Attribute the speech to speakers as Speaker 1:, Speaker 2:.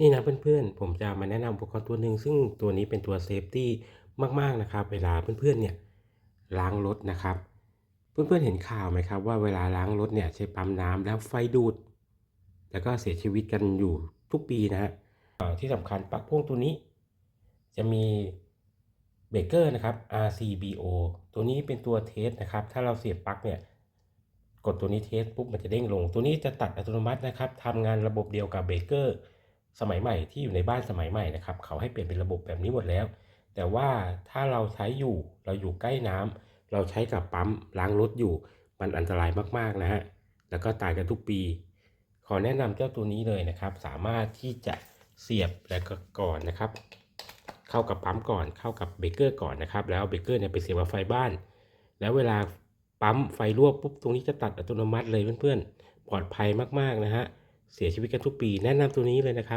Speaker 1: นี่นะเพื่อนๆ ผมจะมาแนะนำอุปกรณ์ตัวหนึ่งซึ่งตัวนี้เป็นตัวเซฟตี้มากๆนะครับ เวลาเพื่อนๆเนี่ยล้างรถนะครับ เพื่อนๆเห็นข่าวไหมครับ ว่าเวลาล้างรถเนี่ยใช้ปั๊มน้ำแล้วไฟดูด แล้วก็เสียชีวิตกันอยู่ทุกปีนะฮะที่สำคัญปลั๊กพ่วงตัวนี้ จะมีเบรกเกอร์นะครับ RCBO ตัวนี้เป็นตัวเทสนะครับ ถ้าเราเสียบปลั๊กเนี่ยกดตัวนี้เทสปุ๊บมันจะเด้งลง ตัวนี้จะตัดอัตโนมัตินะครับทำงานระบบเดียวกับเบรกเกอร์ สมัยใหม่ที่อยู่ในบ้านสมัยใหม่นะครับเขาให้เปลี่ยนเป็นระบบแบบนี้หมดแล้ว แต่ว่าถ้าเราใช้อยู่เราอยู่ใกล้น้ำเราใช้กับปั๊มล้างรถอยู่ มันอันตรายมากๆนะฮะแล้วก็ตายกันทุกปี ขอแนะนำเจ้าตัวนี้เลยนะครับ สามารถที่จะเสียบแล้วก็ก่อนนะครับ เข้ากับปั๊มก่อนเข้ากับเบเกอร์ก่อนนะครับ แล้วเบเกอร์เนี่ยไปเสียบกับไฟบ้าน แล้วเวลาปั๊มไฟรั่วปุ๊บตรงนี้จะตัดอัตโนมัติเลยเพื่อนๆปลอดภัยมากๆนะฮะเสียชีวิตกันทุกปีแนะนำตัวนี้เลยนะครับ